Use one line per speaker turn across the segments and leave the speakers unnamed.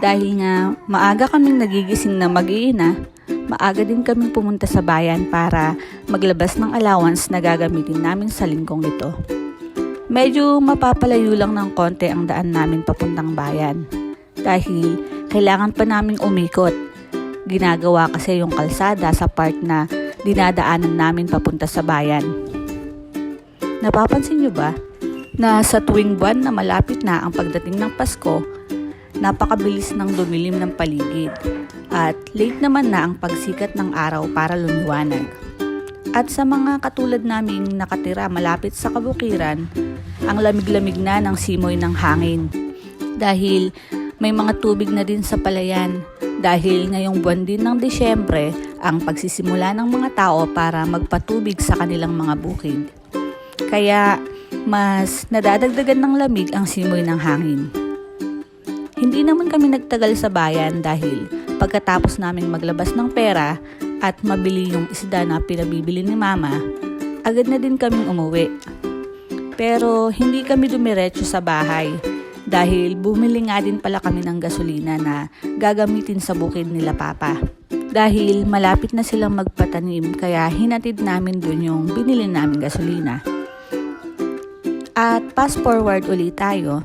Dahil nga maaga kaming nagigising na mag-iina, maaga din kaming pumunta sa bayan para maglabas ng allowance na gagamitin namin sa linggong ito. Medyo mapapalayo lang ng konti ang daan namin papuntang bayan dahil kailangan pa naming umikot. Ginagawa kasi yung kalsada sa part na dinadaanan namin papunta sa bayan. Napapansin nyo ba na sa tuwing buwan na malapit na ang pagdating ng Pasko, napakabilis ng dumilim ng paligid at late naman na ang pagsikat ng araw para lumiwanag. At sa mga katulad naming nakatira malapit sa kabukiran, ang lamig-lamig na ng simoy ng hangin. Dahil may mga tubig na din sa palayan. Dahil ngayong buwan din ng Disyembre ang pagsisimula ng mga tao para magpatubig sa kanilang mga bukid. Kaya mas nadadagdagan ng lamig ang simoy ng hangin. Hindi naman kami nagtagal sa bayan dahil pagkatapos naming maglabas ng pera at mabili yung isda na pinabibili ni mama, agad na din kaming umuwi. Pero hindi kami dumiretso sa bahay dahil bumili nga din pala kami ng gasolina na gagamitin sa bukid nila papa. Dahil malapit na silang magpatanim kaya hinatid namin dun yung binili namin gasolina. At fast forward ulit tayo.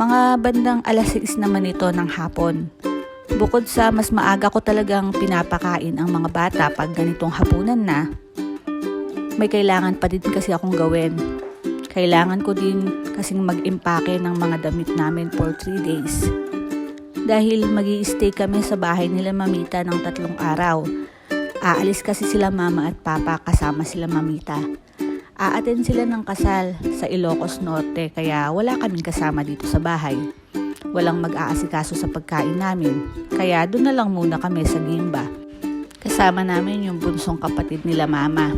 Mga bandang alas 6 naman ito ng hapon. Bukod sa mas maaga ko talagang pinapakain ang mga bata pag ganitong hapunan na, may kailangan pa din kasi akong gawin. Kailangan ko din kasing mag-impake ng mga damit namin for 3 days. Dahil mag stay kami sa bahay nila mamita ng tatlong araw. Aalis kasi sila mama at papa kasama sila mamita. Aaten sila ng kasal sa Ilocos Norte kaya wala kaming kasama dito sa bahay. Walang mag-aasikaso sa pagkain namin, kaya doon na lang muna kami sa Gimba. Kasama namin yung bunsong kapatid nila mama.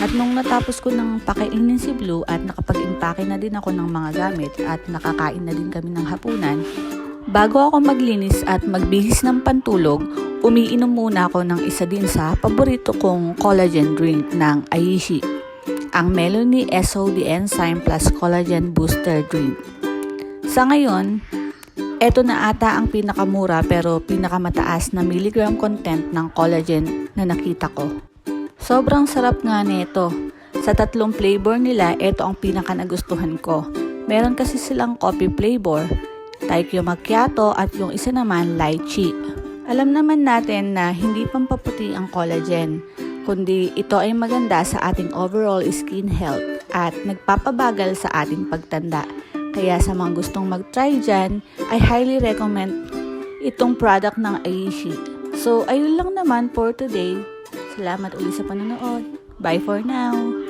At nung natapos ko ng pakainin si Blue at nakapag-impake na din ako ng mga gamit at nakakain na din kami ng hapunan, bago ako maglinis at magbihis ng pantulog, umiinom muna ako ng isa din sa paborito kong collagen drink ng Aishi ang Melanie SOD Enzyme Plus Collagen Booster Drink. Sa ngayon, eto na ata ang pinakamura pero pinakamataas na milligram content ng collagen na nakita ko. Sobrang sarap nga nito. Sa tatlong flavor nila, ito ang pinaka nagustuhan ko. Meron kasi silang coffee flavor, Taikyo Macchiato at yung isa naman lychee. Alam naman natin na hindi pampaputi ang collagen kundi ito ay maganda sa ating overall skin health at nagpapabagal sa ating pagtanda. Kaya sa mga gustong mag-try dyan, I highly recommend itong product ng Aishi. So, ayun lang naman for today. Salamat ulit sa panonood. Bye for now!